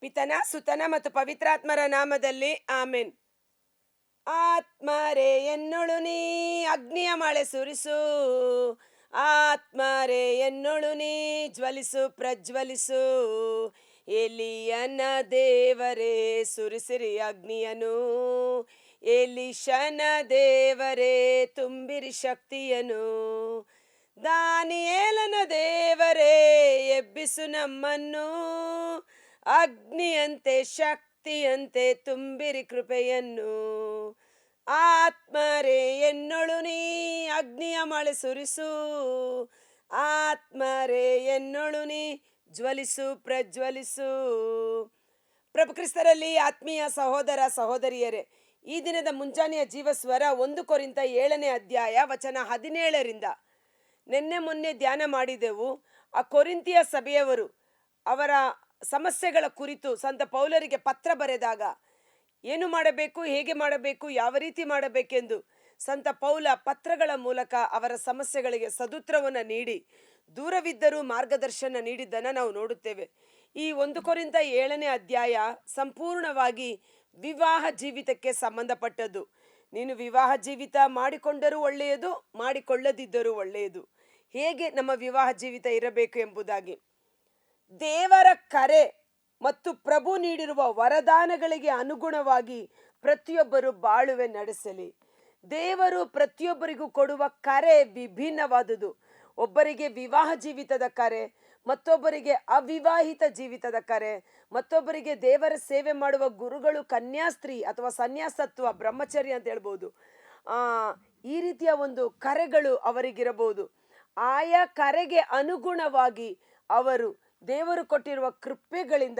ಪಿತನ, ಸುತನ ಮತ್ತು ಪವಿತ್ರಾತ್ಮರ ನಾಮದಲ್ಲಿ ಆಮೆನ್. ಆತ್ಮರೇ ಎನ್ನೊಳು ನೀ, ಅಗ್ನಿಯ ಮಳೆ ಸುರಿಸು. ಆತ್ಮರೇ ಎನ್ನೊಳು ನೀ, ಜ್ವಲಿಸು, ಪ್ರಜ್ವಲಿಸು. ಎಲಿಯನ ದೇವರೇ, ಸುರಿಸಿರಿ ಅಗ್ನಿಯನು. ಎಲಿಶನ ದೇವರೇ, ತುಂಬಿರಿ ಶಕ್ತಿಯನು. ದಾನಿಯೇಲನ ದೇವರೇ, ಎಬ್ಬಿಸು ನಮ್ಮನ್ನು. ಅಗ್ನಿಯಂತೆ, ಶಕ್ತಿಯಂತೆ ತುಂಬಿರಿ ಕೃಪೆಯನ್ನು. ಆತ್ಮರೇ, ಎನ್ನೊಳು ನೀ ಅಗ್ನಿಯ ಮಳೆ ಸುರಿಸು. ಆತ್ಮರೇ, ಎನ್ನೊಳು ನೀ ಜ್ವಲಿಸು, ಪ್ರಜ್ವಲಿಸು. ಪ್ರಭು ಕ್ರಿಸ್ತರಲ್ಲಿ ಆತ್ಮೀಯ ಸಹೋದರ, ಸಹೋದರಿಯರೇ, ಈ ದಿನದ ಮುಂಜಾನೆಯ ಜೀವಸ್ವರ ಒಂದು ಕೊರಿಂತ ಏಳನೇ ಅಧ್ಯಾಯ ವಚನ ಹದಿನೇಳರಿಂದ. ನಿನ್ನೆ ಮೊನ್ನೆ ಧ್ಯಾನ ಮಾಡಿದೆವು. ಆ ಕೊರಿಂತಿಯ ಸಭೆಯವರು ಅವರ ಸಮಸ್ಯೆಗಳ ಕುರಿತು ಸಂತ ಪೌಲರಿಗೆ ಪತ್ರ ಬರೆದಾಗ ಏನು ಮಾಡಬೇಕು, ಹೇಗೆ ಮಾಡಬೇಕು, ಯಾವ ರೀತಿ ಮಾಡಬೇಕೆಂದು ಸಂತ ಪೌಲ ಪತ್ರಗಳ ಮೂಲಕ ಅವರ ಸಮಸ್ಯೆಗಳಿಗೆ ಸದುತ್ರವನ್ನು ನೀಡಿ, ದೂರವಿದ್ದರೂ ಮಾರ್ಗದರ್ಶನ ನೀಡಿದ್ದನ್ನು ನಾವು ನೋಡುತ್ತೇವೆ. ಈ ಒಂದು ಕೊರಿಂದ ಏಳನೇ ಅಧ್ಯಾಯ ಸಂಪೂರ್ಣವಾಗಿ ವಿವಾಹ ಜೀವಿತಕ್ಕೆ ಸಂಬಂಧಪಟ್ಟದ್ದು. ನೀನು ವಿವಾಹ ಜೀವಿತ ಮಾಡಿಕೊಂಡರೂ ಒಳ್ಳೆಯದು, ಮಾಡಿಕೊಳ್ಳದಿದ್ದರೂ ಒಳ್ಳೆಯದು. ಹೇಗೆ ನಮ್ಮ ವಿವಾಹ ಜೀವಿತ ಇರಬೇಕು ಎಂಬುದಾಗಿ. ದೇವರ ಕರೆ ಮತ್ತು ಪ್ರಭು ನೀಡಿರುವ ವರದಾನಗಳಿಗೆ ಅನುಗುಣವಾಗಿ ಪ್ರತಿಯೊಬ್ಬರು ಬಾಳುವೆ ನಡೆಸಲಿ. ದೇವರು ಪ್ರತಿಯೊಬ್ಬರಿಗೂ ಕೊಡುವ ಕರೆ ವಿಭಿನ್ನವಾದುದು. ಒಬ್ಬರಿಗೆ ವಿವಾಹ ಜೀವಿತದ ಕರೆ, ಮತ್ತೊಬ್ಬರಿಗೆ ಅವಿವಾಹಿತ ಜೀವಿತದ ಕರೆ, ಮತ್ತೊಬ್ಬರಿಗೆ ದೇವರ ಸೇವೆ ಮಾಡುವ ಗುರುಗಳು ಕನ್ಯಾಸ್ತ್ರೀ ಅಥವಾ ಸನ್ಯಾಸತ್ವ, ಬ್ರಹ್ಮಚರ್ಯ ಅಂತ ಹೇಳ್ಬೋದು. ಈ ರೀತಿಯ ಒಂದು ಕರೆಗಳು ಅವರಿಗಿರಬಹುದು. ಆಯಾ ಕರೆಗೆ ಅನುಗುಣವಾಗಿ ಅವರು ದೇವರು ಕೊಟ್ಟಿರುವ ಕೃಪೆಗಳಿಂದ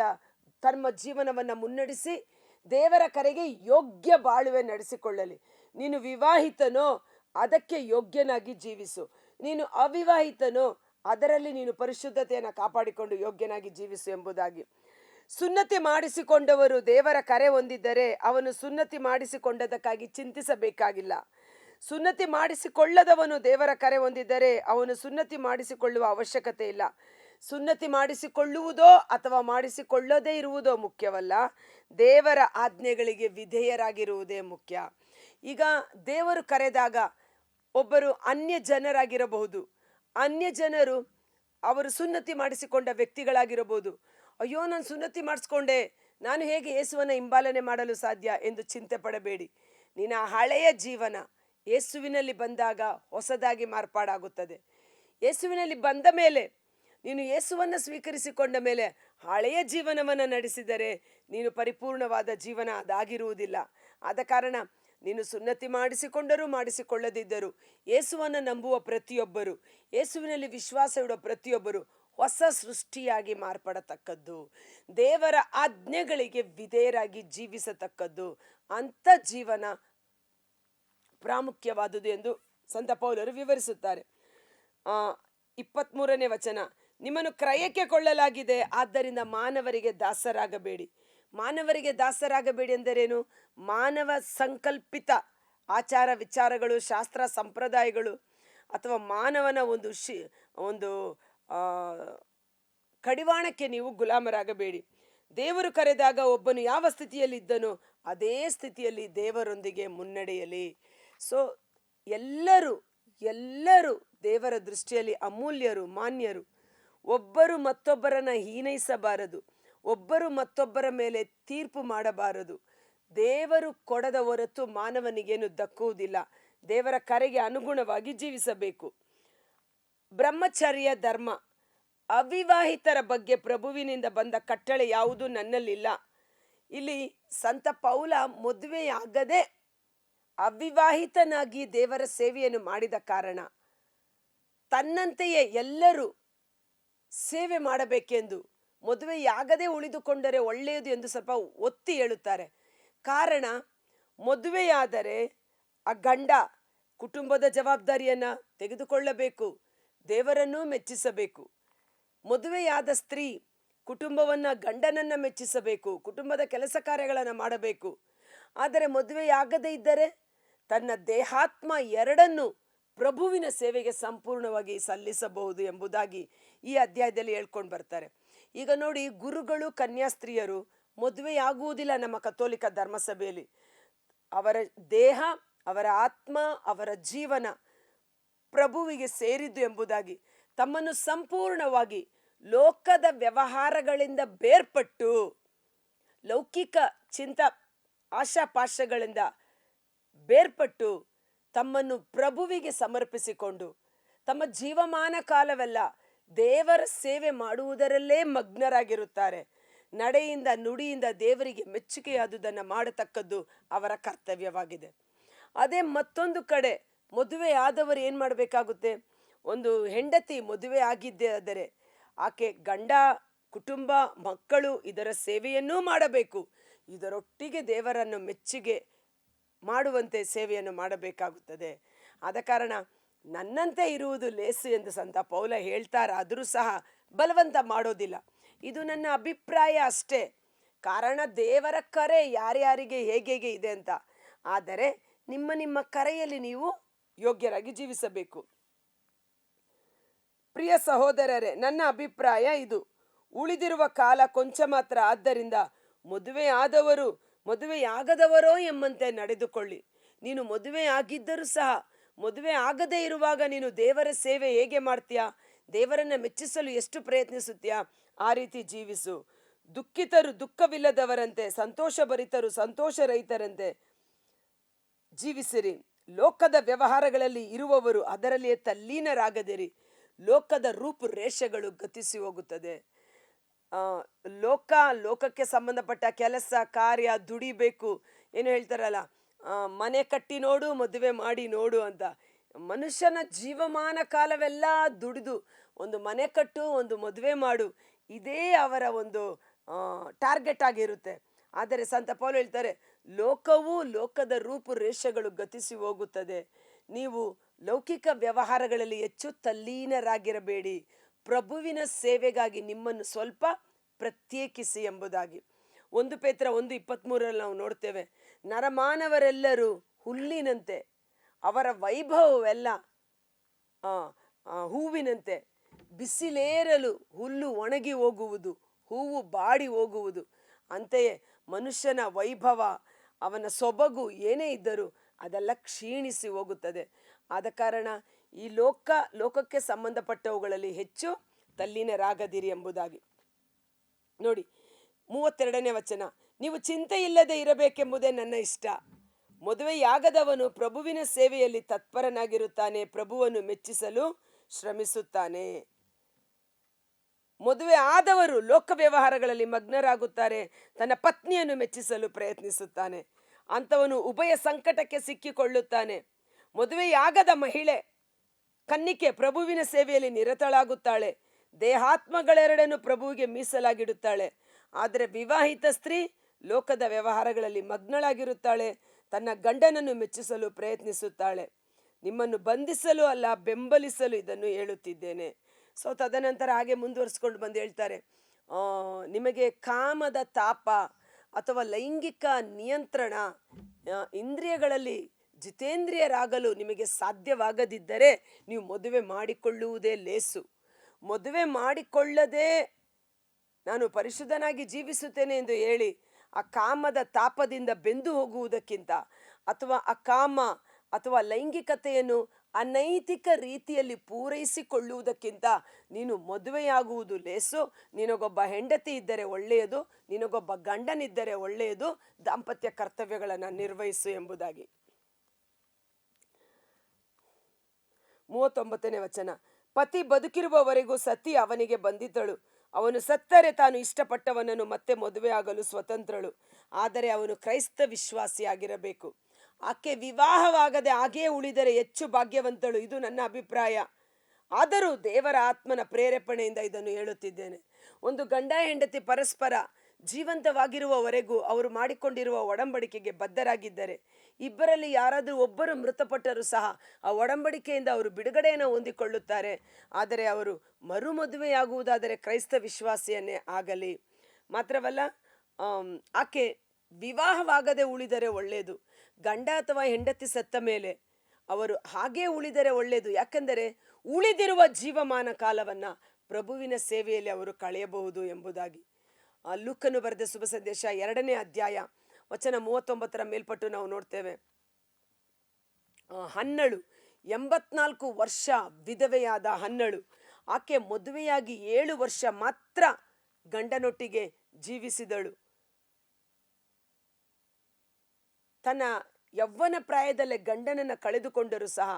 ತಮ್ಮ ಜೀವನವನ್ನು ಮುನ್ನಡೆಸಿ ದೇವರ ಕರೆಗೆ ಯೋಗ್ಯ ಬಾಳುವೆ ನಡೆಸಿಕೊಳ್ಳಲಿ. ನೀನು ವಿವಾಹಿತನೋ ಅದಕ್ಕೆ ಯೋಗ್ಯನಾಗಿ ಜೀವಿಸು. ನೀನು ಅವಿವಾಹಿತನೋ ಅದರಲ್ಲಿ ನೀನು ಪರಿಶುದ್ಧತೆಯನ್ನು ಕಾಪಾಡಿಕೊಂಡು ಯೋಗ್ಯನಾಗಿ ಜೀವಿಸು ಎಂಬುದಾಗಿ. ಸುನ್ನತಿ ಮಾಡಿಸಿಕೊಂಡವರು ದೇವರ ಕರೆ ಹೊಂದಿದ್ದರೆ ಅವನು ಸುನ್ನತಿ ಮಾಡಿಸಿಕೊಂಡದಕ್ಕಾಗಿ ಚಿಂತಿಸಬೇಕಾಗಿಲ್ಲ. ಸುನ್ನತಿ ಮಾಡಿಸಿಕೊಳ್ಳದವನು ದೇವರ ಕರೆ ಹೊಂದಿದ್ದರೆ ಅವನು ಸುನ್ನತಿ ಮಾಡಿಸಿಕೊಳ್ಳುವ ಅವಶ್ಯಕತೆ ಇಲ್ಲ. ಸುನ್ನತಿ ಮಾಡಿಸಿಕೊಳ್ಳುವುದೋ ಅಥವಾ ಮಾಡಿಸಿಕೊಳ್ಳದೇ ಇರುವುದೋ ಮುಖ್ಯವಲ್ಲ. ದೇವರ ಆಜ್ಞೆಗಳಿಗೆ ವಿಧೇಯರಾಗಿರುವುದೇ ಮುಖ್ಯ. ಈಗ ದೇವರು ಕರೆದಾಗ ಒಬ್ಬರು ಅನ್ಯ ಜನರಾಗಿರಬಹುದು. ಅನ್ಯ ಜನರು ಅವರು ಸುನ್ನತಿ ಮಾಡಿಸಿಕೊಂಡ ವ್ಯಕ್ತಿಗಳಾಗಿರಬಹುದು. ಅಯ್ಯೋ, ನಾನು ಸುನ್ನತಿ ಮಾಡಿಸ್ಕೊಂಡೆ. ನಾನು ಹೇಗೆ ಯೇಸುವನ್ನು ಹಿಂಬಾಲನೆ ಮಾಡಲು ಸಾಧ್ಯ ಎಂದು ಚಿಂತೆ ಪಡಬೇಡಿ. ನಿನ್ನ ಹಳೆಯ ಜೀವನ ಯೇಸುವಿನಲ್ಲಿ ಬಂದಾಗ ಹೊಸದಾಗಿ ಮಾರ್ಪಾಡಾಗುತ್ತದೆ. ಯೇಸುವಿನಲ್ಲಿ ಬಂದ ಮೇಲೆ ನೀನು ಯೇಸುವನ್ನು ಸ್ವೀಕರಿಸಿಕೊಂಡ ಮೇಲೆ ಹಳೆಯ ಜೀವನವನ್ನು ನಡೆಸಿದರೆ ನೀನು ಪರಿಪೂರ್ಣವಾದ ಜೀವನ ಅದಾಗಿರುವುದಿಲ್ಲ. ಆದ ಕಾರಣ ನೀನು ಸುನ್ನತಿ ಮಾಡಿಸಿಕೊಂಡರೂ ಮಾಡಿಸಿಕೊಳ್ಳದಿದ್ದರು ಯೇಸುವನ್ನು ನಂಬುವ ಪ್ರತಿಯೊಬ್ಬರು, ಯೇಸುವಿನಲ್ಲಿ ವಿಶ್ವಾಸ ಇಡುವ ಪ್ರತಿಯೊಬ್ಬರು ಹೊಸ ಸೃಷ್ಟಿಯಾಗಿ ಮಾರ್ಪಡತಕ್ಕದ್ದು, ದೇವರ ಆಜ್ಞೆಗಳಿಗೆ ವಿಧೇಯರಾಗಿ ಜೀವಿಸತಕ್ಕದ್ದು, ಅಂಥ ಜೀವನ ಪ್ರಾಮುಖ್ಯವಾದುದು ಎಂದು ಸಂತ ಪೌಲರು ವಿವರಿಸುತ್ತಾರೆ. ಇಪ್ಪತ್ತ್ಮೂರನೇ ವಚನ ನಿಮ್ಮನ್ನು ಕ್ರಯಕ್ಕೆ ಕೊಳ್ಳಲಾಗಿದೆ. ಆದ್ದರಿಂದ ಮಾನವರಿಗೆ ದಾಸರಾಗಬೇಡಿ. ಮಾನವರಿಗೆ ದಾಸರಾಗಬೇಡಿ ಎಂದರೇನು? ಮಾನವ ಸಂಕಲ್ಪಿತ ಆಚಾರ ವಿಚಾರಗಳು, ಶಾಸ್ತ್ರ ಸಂಪ್ರದಾಯಗಳು ಅಥವಾ ಮಾನವನ ಒಂದು ಶಿ, ಒಂದು ಕಡಿವಾಣಕ್ಕೆ ನೀವು ಗುಲಾಮರಾಗಬೇಡಿ. ದೇವರು ಕರೆದಾಗ ಒಬ್ಬನು ಯಾವ ಸ್ಥಿತಿಯಲ್ಲಿದ್ದನೋ ಅದೇ ಸ್ಥಿತಿಯಲ್ಲಿ ದೇವರೊಂದಿಗೆ ಮುನ್ನಡೆಯಲಿ. ಸೊ ಎಲ್ಲರೂ ಎಲ್ಲರೂ ದೇವರ ದೃಷ್ಟಿಯಲ್ಲಿ ಅಮೂಲ್ಯರು, ಮಾನ್ಯರು. ಒಬ್ಬರು ಮತ್ತೊಬ್ಬರನ್ನ ಹೀನೈಸಬಾರದು. ಒಬ್ಬರು ಮತ್ತೊಬ್ಬರ ಮೇಲೆ ತೀರ್ಪು ಮಾಡಬಾರದು. ದೇವರು ಕೊಡದ ಹೊರತು ಮಾನವನಿಗೇನು ದಕ್ಕುವುದಿಲ್ಲ. ದೇವರ ಕರೆಗೆ ಅನುಗುಣವಾಗಿ ಜೀವಿಸಬೇಕು. ಬ್ರಹ್ಮಚರ್ಯ ಧರ್ಮ. ಅವಿವಾಹಿತರ ಬಗ್ಗೆ ಪ್ರಭುವಿನಿಂದ ಬಂದ ಕಟ್ಟಳೆ ಯಾವುದೂ ನನ್ನಲ್ಲಿಲ್ಲ. ಇಲ್ಲಿ ಸಂತ ಪೌಲ ಮದುವೆಯಾಗದೆ ಅವಿವಾಹಿತನಾಗಿ ದೇವರ ಸೇವೆಯನ್ನು ಮಾಡಿದ ಕಾರಣ. ತನ್ನಂತೆಯೇ ಎಲ್ಲರೂ ಸೇವೆ ಮಾಡಬೇಕೆಂದು ಮದುವೆಯಾಗದೆ ಉಳಿದುಕೊಂಡರೆ ಒಳ್ಳೆಯದು ಎಂದು ಸ್ವಲ್ಪ ಒತ್ತಿ ಹೇಳುತ್ತಾರೆ. ಕಾರಣ, ಮದುವೆಯಾದರೆ ಆ ಗಂಡ ಕುಟುಂಬದ ಜವಾಬ್ದಾರಿಯನ್ನು ತೆಗೆದುಕೊಳ್ಳಬೇಕು, ದೇವರನ್ನೂ ಮೆಚ್ಚಿಸಬೇಕು. ಮದುವೆಯಾದ ಸ್ತ್ರೀ ಕುಟುಂಬವನ್ನು ಗಂಡನನ್ನು ಮೆಚ್ಚಿಸಬೇಕು, ಕುಟುಂಬದ ಕೆಲಸ ಕಾರ್ಯಗಳನ್ನು ಮಾಡಬೇಕು. ಆದರೆ ಮದುವೆಯಾಗದೇ ಇದ್ದರೆ ತನ್ನ ದೇಹಾತ್ಮ ಎರಡನ್ನು ಪ್ರಭುವಿನ ಸೇವೆಗೆ ಸಂಪೂರ್ಣವಾಗಿ ಸಲ್ಲಿಸಬಹುದು ಎಂಬುದಾಗಿ ಈ ಅಧ್ಯಾಯದಲ್ಲಿ ಹೇಳ್ಕೊಂಡು ಬರ್ತಾರೆ. ಈಗ ನೋಡಿ, ಗುರುಗಳು, ಕನ್ಯಾಸ್ತ್ರೀಯರು ಮದುವೆಯಾಗುವುದಿಲ್ಲ ನಮ್ಮ ಕಥೋಲಿಕ ಧರ್ಮಸಭೆಯಲ್ಲಿ. ಅವರ ದೇಹ, ಅವರ ಆತ್ಮ, ಅವರ ಜೀವನ ಪ್ರಭುವಿಗೆ ಸೇರಿದ್ದು ಎಂಬುದಾಗಿ, ತಮ್ಮನ್ನು ಸಂಪೂರ್ಣವಾಗಿ ಲೋಕದ ವ್ಯವಹಾರಗಳಿಂದ ಬೇರ್ಪಟ್ಟು, ಲೌಕಿಕ ಚಿಂತ ಆಶಾಪಾಶಗಳಿಂದ ಬೇರ್ಪಟ್ಟು ತಮ್ಮನ್ನು ಪ್ರಭುವಿಗೆ ಸಮರ್ಪಿಸಿಕೊಂಡು, ತಮ್ಮ ಜೀವಮಾನ ಕಾಲವೆಲ್ಲ ದೇವರ ಸೇವೆ ಮಾಡುವುದರಲ್ಲೇ ಮಗ್ನರಾಗಿರುತ್ತಾರೆ. ನಡೆಯಿಂದ ನುಡಿಯಿಂದ ದೇವರಿಗೆ ಮೆಚ್ಚುಗೆಯಾದುದನ್ನು ಮಾಡತಕ್ಕದ್ದು ಅವರ ಕರ್ತವ್ಯವಾಗಿದೆ. ಅದೇ ಮತ್ತೊಂದು ಕಡೆ ಮದುವೆ ಆದವರು ಏನು ಮಾಡಬೇಕಾಗುತ್ತೆ? ಒಂದು ಹೆಂಡತಿ ಮದುವೆ ಆಗಿದ್ದೇ ಆದರೆ ಆಕೆ ಗಂಡ, ಕುಟುಂಬ, ಮಕ್ಕಳು ಇದರ ಸೇವೆಯನ್ನೂ ಮಾಡಬೇಕು. ಇದರೊಟ್ಟಿಗೆ ದೇವರನ್ನು ಮೆಚ್ಚುಗೆ ಮಾಡುವಂತೆ ಸೇವೆಯನ್ನು ಮಾಡಬೇಕಾಗುತ್ತದೆ. ಆದ ಕಾರಣ ನನ್ನಂತೆ ಇರುವುದು ಲೇಸು ಎಂದು ಸಂತ ಪೌಲ ಹೇಳ್ತಾರಾದರೂ ಸಹ ಬಲವಂತ ಮಾಡೋದಿಲ್ಲ. ಇದು ನನ್ನ ಅಭಿಪ್ರಾಯ ಅಷ್ಟೇ. ಕಾರಣ ದೇವರ ಕರೆ ಯಾರ್ಯಾರಿಗೆ ಹೇಗೆ ಹೇಗೆ ಇದೆ ಅಂತ. ಆದರೆ ನಿಮ್ಮ ನಿಮ್ಮ ಕರೆಯಲ್ಲಿ ನೀವು ಯೋಗ್ಯರಾಗಿ ಜೀವಿಸಬೇಕು. ಪ್ರಿಯ ಸಹೋದರರೇ, ನನ್ನ ಅಭಿಪ್ರಾಯ ಇದು. ಉಳಿದಿರುವ ಕಾಲ ಕೊಂಚ ಮಾತ್ರ ಆದ್ದರಿಂದ ಮದುವೆ ಆದವರು ಮದುವೆಯಾಗದವರೋ ಎಂಬಂತೆ ನಡೆದುಕೊಳ್ಳಿ. ನೀನು ಮದುವೆ ಆಗಿದ್ದರೂ ಸಹ, ಮದುವೆ ಆಗದೇ ಇರುವಾಗ ನೀನು ದೇವರ ಸೇವೆ ಹೇಗೆ ಮಾಡ್ತೀಯಾ? ದೇವರನ್ನ ಮೆಚ್ಚಿಸಲು ಎಷ್ಟು ಪ್ರಯತ್ನಿಸುತ್ತೀಯಾ? ಆ ರೀತಿ ಜೀವಿಸು. ದುಃಖಿತರು ದುಃಖವಿಲ್ಲದವರಂತೆ, ಸಂತೋಷಭರಿತರು ಸಂತೋಷ ರೈತರಂತೆ ಜೀವಿಸಿರಿ. ಲೋಕದ ವ್ಯವಹಾರಗಳಲ್ಲಿ ಇರುವವರು ಅದರಲ್ಲಿಯೇ ತಲ್ಲೀನರಾಗದಿರಿ. ಲೋಕದ ರೂಪುರೇಷೆಗಳು ಗತಿಸಿ ಹೋಗುತ್ತದೆ. ಲೋಕ, ಲೋಕಕ್ಕೆ ಸಂಬಂಧಪಟ್ಟ ಕೆಲಸ, ಕಾರ್ಯ ದುಡಿಬೇಕು. ಏನು ಹೇಳ್ತಾರಲ್ಲ ಮನೆ ಕಟ್ಟಿ ನೋಡು, ಮದುವೆ ಮಾಡಿ ನೋಡು ಅಂತ. ಮನುಷ್ಯನ ಜೀವಮಾನ ಕಾಲವೆಲ್ಲ ದುಡಿದು, ಒಂದು ಮನೆ ಕಟ್ಟು, ಒಂದು ಮದುವೆ ಮಾಡು, ಇದೇ ಅವರ ಒಂದು ಟಾರ್ಗೆಟ್ ಆಗಿರುತ್ತೆ. ಆದರೆ ಸಂತ ಪೌಲು ಹೇಳ್ತಾರೆ, ಲೋಕವು ಲೋಕದ ರೂಪುರೇಷೆಗಳು ಗತಿಸಿ ಹೋಗುತ್ತದೆ. ನೀವು ಲೌಕಿಕ ವ್ಯವಹಾರಗಳಲ್ಲಿ ಹೆಚ್ಚು ತಲ್ಲೀನರಾಗಿರಬೇಡಿ. ಪ್ರಭುವಿನ ಸೇವೆಗಾಗಿ ನಿಮ್ಮನ್ನು ಸ್ವಲ್ಪ ಪ್ರತ್ಯೇಕಿಸಿ ಎಂಬುದಾಗಿ. ಒಂದು ಪೇತ್ರ ಒಂದು ಇಪ್ಪತ್ತ್ಮೂರರಲ್ಲಿ ನಾವು ನೋಡ್ತೇವೆ, ನರಮಾನವರೆಲ್ಲರೂ ಹುಲ್ಲಿನಂತೆ, ಅವರ ವೈಭವವೆಲ್ಲ ಹೂವಿನಂತೆ ಬಿಸಿಲೇರಲು ಹುಲ್ಲು ಒಣಗಿ ಹೋಗುವುದು, ಹೂವು ಬಾಡಿ ಹೋಗುವುದು. ಅಂತೆಯೇ ಮನುಷ್ಯನ ವೈಭವ, ಅವನ ಸೊಬಗು ಏನೇ ಇದ್ದರೂ ಅದೆಲ್ಲ ಕ್ಷೀಣಿಸಿ ಹೋಗುತ್ತದೆ. ಆದ ಕಾರಣ ಈ ಲೋಕ, ಲೋಕಕ್ಕೆ ಸಂಬಂಧಪಟ್ಟವುಗಳಲ್ಲಿ ಹೆಚ್ಚು ತಲ್ಲೀನರಾಗದಿರಿ ಎಂಬುದಾಗಿ. ನೋಡಿ, ಮೂವತ್ತೆರಡನೇ ವಚನ. ನೀವು ಚಿಂತೆ ಇಲ್ಲದೆ ಇರಬೇಕೆಂಬುದೇ ನನ್ನ ಇಷ್ಟ. ಮದುವೆಯಾಗದವನು ಪ್ರಭುವಿನ ಸೇವೆಯಲ್ಲಿ ತತ್ಪರನಾಗಿರುತ್ತಾನೆ, ಪ್ರಭುವನ್ನು ಮೆಚ್ಚಿಸಲು ಶ್ರಮಿಸುತ್ತಾನೆ. ಮದುವೆ ಆದವರು ಲೋಕ ವ್ಯವಹಾರಗಳಲ್ಲಿ ಮಗ್ನರಾಗುತ್ತಾರೆ, ತನ್ನ ಪತ್ನಿಯನ್ನು ಮೆಚ್ಚಿಸಲು ಪ್ರಯತ್ನಿಸುತ್ತಾನೆ. ಅಂಥವನು ಉಭಯ ಸಂಕಟಕ್ಕೆ ಸಿಕ್ಕಿಕೊಳ್ಳುತ್ತಾನೆ. ಮದುವೆಯಾಗದ ಮಹಿಳೆ ಕನ್ನಿಕೆ ಪ್ರಭುವಿನ ಸೇವೆಯಲ್ಲಿ ನಿರತಳಾಗುತ್ತಾಳೆ. ದೇಹಾತ್ಮಗಳೆರಡನ್ನು ಪ್ರಭುವಿಗೆ ಮೀಸಲಾಗಿಡುತ್ತಾಳೆ. ಆದರೆ ವಿವಾಹಿತ ಸ್ತ್ರೀ ಲೋಕದ ವ್ಯವಹಾರಗಳಲ್ಲಿ ಮಗ್ನಳಾಗಿರುತ್ತಾಳೆ. ತನ್ನ ಗಂಡನನ್ನು ಮೆಚ್ಚಿಸಲು ಪ್ರಯತ್ನಿಸುತ್ತಾಳೆ. ನಿಮ್ಮನ್ನು ಬಂಧಿಸಲು ಅಲ್ಲ, ಬೆಂಬಲಿಸಲು ಇದನ್ನು ಹೇಳುತ್ತಿದ್ದೇನೆ. ಸೊ ತದನಂತರ ಹಾಗೆ ಮುಂದುವರಿಸ್ಕೊಂಡು ಬಂದು ಹೇಳ್ತಾರೆ ನಿಮಗೆ ಕಾಮದ ತಾಪ ಅಥವಾ ಲೈಂಗಿಕ ನಿಯಂತ್ರಣ ಇಂದ್ರಿಯಗಳಲ್ಲಿ ಜಿತೇಂದ್ರಿಯರಾಗಲು ನಿಮಗೆ ಸಾಧ್ಯವಾಗದಿದ್ದರೆ ನೀವು ಮದುವೆ ಮಾಡಿಕೊಳ್ಳುವುದೇ ಲೇಸು. ಮದುವೆ ಮಾಡಿಕೊಳ್ಳದೆ ನಾನು ಪರಿಶುದ್ಧನಾಗಿ ಜೀವಿಸುತ್ತೇನೆ ಎಂದು ಹೇಳಿ ಆ ಕಾಮದ ತಾಪದಿಂದ ಬೆಂದು ಹೋಗುವುದಕ್ಕಿಂತ ಅಥವಾ ಆ ಕಾಮ ಅಥವಾ ಲೈಂಗಿಕತೆಯನ್ನು ಅನೈತಿಕ ರೀತಿಯಲ್ಲಿ ಪೂರೈಸಿಕೊಳ್ಳುವುದಕ್ಕಿಂತ ನೀನು ಮದುವೆಯಾಗುವುದು ಲೇಸು. ನಿನಗೊಬ್ಬ ಹೆಂಡತಿ ಇದ್ದರೆ ಒಳ್ಳೆಯದು, ನಿನಗೊಬ್ಬ ಗಂಡನಿದ್ದರೆ ಒಳ್ಳೆಯದು. ದಾಂಪತ್ಯ ಕರ್ತವ್ಯಗಳನ್ನು ನಿರ್ವಹಿಸು ಎಂಬುದಾಗಿ. ಮೂವತ್ತೊಂಬತ್ತನೇ ವಚನ. ಪತಿ ಬದುಕಿರುವವರೆಗೂ ಸತಿ ಅವನಿಗೆ ಬಂದಿದ್ದಳು. ಅವನು ಸತ್ತರೆ ತಾನು ಇಷ್ಟಪಟ್ಟವನನ್ನು ಮತ್ತೆ ಮದುವೆಯಾಗಲು ಸ್ವತಂತ್ರಳು. ಆದರೆ ಅವನು ಕ್ರೈಸ್ತ ವಿಶ್ವಾಸಿಯಾಗಿರಬೇಕು. ಆಕೆ ವಿವಾಹವಾಗದೆ ಹಾಗೆಯೇ ಉಳಿದರೆ ಹೆಚ್ಚು ಭಾಗ್ಯವಂತಳು. ಇದು ನನ್ನ ಅಭಿಪ್ರಾಯ. ಆದರೂ ದೇವರ ಆತ್ಮನ ಪ್ರೇರೇಪಣೆಯಿಂದ ಇದನ್ನು ಹೇಳುತ್ತಿದ್ದೇನೆ. ಒಂದು ಗಂಡ ಹೆಂಡತಿ ಪರಸ್ಪರ ಜೀವಂತವಾಗಿರುವವರೆಗೂ ಅವರು ಮಾಡಿಕೊಂಡಿರುವ ಒಡಂಬಡಿಕೆಗೆ ಬದ್ಧರಾಗಿದ್ದರೆ ಇಬ್ಬರಲ್ಲಿ ಯಾರಾದರೂ ಒಬ್ಬರು ಮೃತಪಟ್ಟರೂ ಸಹ ಆ ಒಡಂಬಡಿಕೆಯಿಂದ ಅವರು ಬಿಡುಗಡೆಯನ್ನು ಹೊಂದಿಕೊಳ್ಳುತ್ತಾರೆ. ಆದರೆ ಅವರು ಮರುಮದುವೆಯಾಗುವುದಾದರೆ ಕ್ರೈಸ್ತ ವಿಶ್ವಾಸಿಯನ್ನೇ ಆಗಲಿ. ಮಾತ್ರವಲ್ಲ ಆಕೆ ವಿವಾಹವಾಗದೆ ಉಳಿದರೆ ಒಳ್ಳೆಯದು ಗಂಡ ಅಥವಾ ಹೆಂಡತಿ ಸತ್ತ ಮೇಲೆ ಅವರು ಹಾಗೇ ಉಳಿದರೆ ಒಳ್ಳೆಯದು ಯಾಕೆಂದರೆ ಉಳಿದಿರುವ ಜೀವಮಾನ ಕಾಲವನ್ನು ಪ್ರಭುವಿನ ಸೇವೆಯಲ್ಲಿ ಅವರು ಕಳೆಯಬಹುದು ಎಂಬುದಾಗಿ. ಲುಕ್ಕನ್ನು ಬರೆದ ಶುಭ ಸಂದೇಶ ಎರಡನೇ ಅಧ್ಯಾಯ ವಚನ ಮೂವತ್ತೊಂಬತ್ತರ ಮೇಲ್ಪಟ್ಟು ನಾವು ನೋಡ್ತೇವೆ. ಹನ್ನಳು, ಎಂಬತ್ನಾಲ್ಕು ವರ್ಷ ವಿಧವೆಯಾದ ಹನ್ನಳು. ಆಕೆ ಮದುವೆಯಾಗಿ ಏಳು ವರ್ಷ ಮಾತ್ರ ಗಂಡನೊಟ್ಟಿಗೆ ಜೀವಿಸಿದಳು. ತನ್ನ ಯವ್ವನ ಪ್ರಾಯದಲ್ಲೇ ಗಂಡನನ್ನು ಕಳೆದುಕೊಂಡರೂ ಸಹ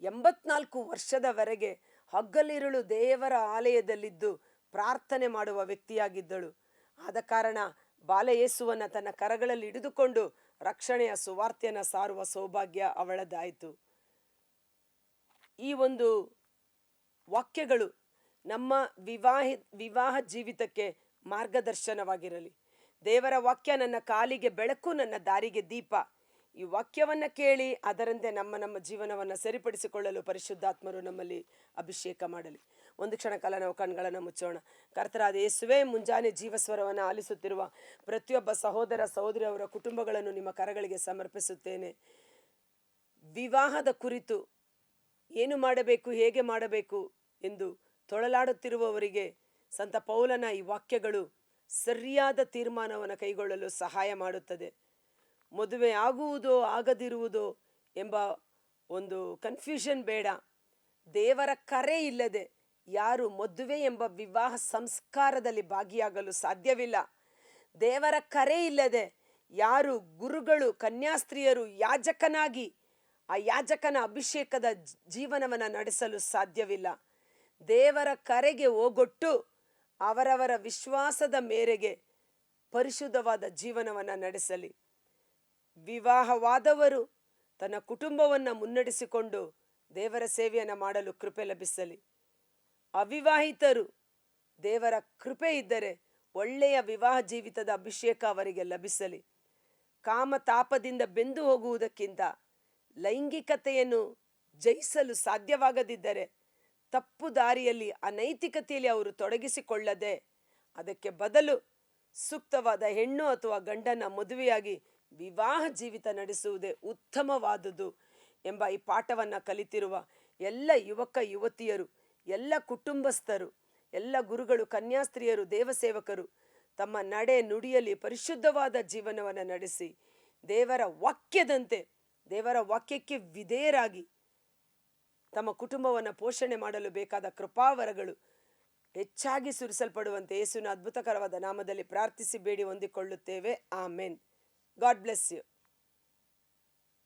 ಎಂಬತ್ನಾಲ್ಕು ವರ್ಷದವರೆಗೆ ಹಗ್ಗಲಿರುಳು ದೇವರ ಆಲಯದಲ್ಲಿದ್ದು ಪ್ರಾರ್ಥನೆ ಮಾಡುವ ವ್ಯಕ್ತಿಯಾಗಿದ್ದಳು. ಆದ ಕಾರಣ ಬಾಲಯೇಸುವನ್ನ ತನ್ನ ಕರಗಳಲ್ಲಿ ಹಿಡಿದುಕೊಂಡು ರಕ್ಷಣೆಯ ಸುವಾರ್ತೆಯನ್ನು ಸಾರುವ ಸೌಭಾಗ್ಯ ಅವಳದಾಯಿತು. ಈ ಒಂದು ವಾಕ್ಯಗಳು ನಮ್ಮ ವಿವಾಹ ವಿವಾಹ ಜೀವಿತಕ್ಕೆ ಮಾರ್ಗದರ್ಶನವಾಗಿರಲಿ. ದೇವರ ವಾಕ್ಯ ನನ್ನ ಕಾಲಿಗೆ ಬೆಳಕು, ನನ್ನ ದಾರಿಗೆ ದೀಪ. ಈ ವಾಕ್ಯವನ್ನು ಕೇಳಿ ಅದರಂತೆ ನಮ್ಮ ನಮ್ಮ ಜೀವನವನ್ನು ಸರಿಪಡಿಸಿಕೊಳ್ಳಲು ಪರಿಶುದ್ಧಾತ್ಮರು ನಮ್ಮಲ್ಲಿ ಅಭಿಷೇಕ ಮಾಡಲಿ. ಒಂದು ಕ್ಷಣ ಕಾಲ ನಾವು ಕಣ್ಗಳನ್ನು ಮುಚ್ಚೋಣ. ಕರ್ತರಾದ ಯೇಸುವೆ, ಮುಂಜಾನೆ ಜೀವಸ್ವರವನ್ನು ಆಲಿಸುತ್ತಿರುವ ಪ್ರತಿಯೊಬ್ಬ ಸಹೋದರ ಸಹೋದರಿ ಅವರ ಕುಟುಂಬಗಳನ್ನು ನಿಮ್ಮ ಕರಗಳಿಗೆ ಸಮರ್ಪಿಸುತ್ತೇನೆ. ವಿವಾಹದ ಕುರಿತು ಏನು ಮಾಡಬೇಕು, ಹೇಗೆ ಮಾಡಬೇಕು ಎಂದು ತೊಳಲಾಡುತ್ತಿರುವವರಿಗೆ ಸಂತ ಪೌಲನ ಈ ವಾಕ್ಯಗಳು ಸರಿಯಾದ ತೀರ್ಮಾನವನ್ನು ಕೈಗೊಳ್ಳಲು ಸಹಾಯ ಮಾಡುತ್ತದೆ. ಮದುವೆ ಆಗುವುದೋ ಆಗದಿರುವುದೋ ಎಂಬ ಒಂದು ಕನ್ಫ್ಯೂಷನ್ ಬೇಡ. ದೇವರ ಕರೆ ಇಲ್ಲದೆ ಯಾರು ಮದುವೆ ಎಂಬ ವಿವಾಹ ಸಂಸ್ಕಾರದಲ್ಲಿ ಭಾಗಿಯಾಗಲು ಸಾಧ್ಯವಿಲ್ಲ. ದೇವರ ಕರೆ ಇಲ್ಲದೆ ಯಾರು ಗುರುಗಳು, ಕನ್ಯಾಸ್ತ್ರೀಯರು, ಯಾಜಕನಾಗಿ ಆ ಯಾಜಕನ ಅಭಿಷೇಕದ ಜೀವನವನ್ನು ನಡೆಸಲು ಸಾಧ್ಯವಿಲ್ಲ. ದೇವರ ಕರೆಗೆ ಹೋಗೊಟ್ಟು ಅವರವರ ವಿಶ್ವಾಸದ ಮೇರೆಗೆ ಪರಿಶುದ್ಧವಾದ ಜೀವನವನ್ನು ನಡೆಸಲಿ. ವಿವಾಹವಾದವರು ತನ್ನ ಕುಟುಂಬವನ್ನು ಮುನ್ನಡೆಸಿಕೊಂಡು ದೇವರ ಸೇವೆಯನ್ನು ಮಾಡಲು ಕೃಪೆ ಲಭಿಸಲಿ. ಅವಿವಾಹಿತರು ದೇವರ ಕೃಪೆ ಇದ್ದರೆ ಒಳ್ಳೆಯ ವಿವಾಹ ಜೀವಿತದ ಅಭಿಷೇಕ ಅವರಿಗೆ ಲಭಿಸಲಿ. ಕಾಮತಾಪದಿಂದ ಬೆಂದು ಹೋಗುವುದಕ್ಕಿಂತ ಲೈಂಗಿಕತೆಯನ್ನು ಜಯಿಸಲು ಸಾಧ್ಯವಾಗದಿದ್ದರೆ ತಪ್ಪು ದಾರಿಯಲ್ಲಿ ಅನೈತಿಕತೆಯಲ್ಲಿ ಅವರು ತೊಡಗಿಸಿಕೊಳ್ಳದೆ ಅದಕ್ಕೆ ಬದಲು ಸೂಕ್ತವಾದ ಹೆಣ್ಣು ಅಥವಾ ಗಂಡನ ಮದುವೆಯಾಗಿ ವಿವಾಹ ಜೀವಿತ ನಡೆಸುವುದೇ ಉತ್ತಮವಾದುದು ಎಂಬ ಈ ಪಾಠವನ್ನು ಕಲಿತಿರುವ ಎಲ್ಲ ಯುವಕ, ಯುವತಿಯರು, ಎಲ್ಲ ಕುಟುಂಬಸ್ಥರು, ಎಲ್ಲ ಗುರುಗಳು, ಕನ್ಯಾಸ್ತ್ರೀಯರು, ದೇವಸೇವಕರು ತಮ್ಮ ನಡೆ ನುಡಿಯಲ್ಲಿ ಪರಿಶುದ್ಧವಾದ ಜೀವನವನ್ನು ನಡೆಸಿ ದೇವರ ವಾಕ್ಯದಂತೆ, ದೇವರ ವಾಕ್ಯಕ್ಕೆ ವಿಧೇಯರಾಗಿ ತಮ್ಮ ಕುಟುಂಬವನ್ನು ಪೋಷಣೆ ಮಾಡಲು ಬೇಕಾದ ಕೃಪಾವರಗಳು ಹೆಚ್ಚಾಗಿ ಸುರಿಸಲ್ಪಡುವಂತೆ ಯೇಸುವಿನ ಅದ್ಭುತಕರವಾದ ನಾಮದಲ್ಲಿ ಪ್ರಾರ್ಥಿಸಿ, ಬೇಡಿ, ಹೊಂದಿಕೊಳ್ಳುತ್ತೇವೆ. ಆಮೆನ್. God bless you.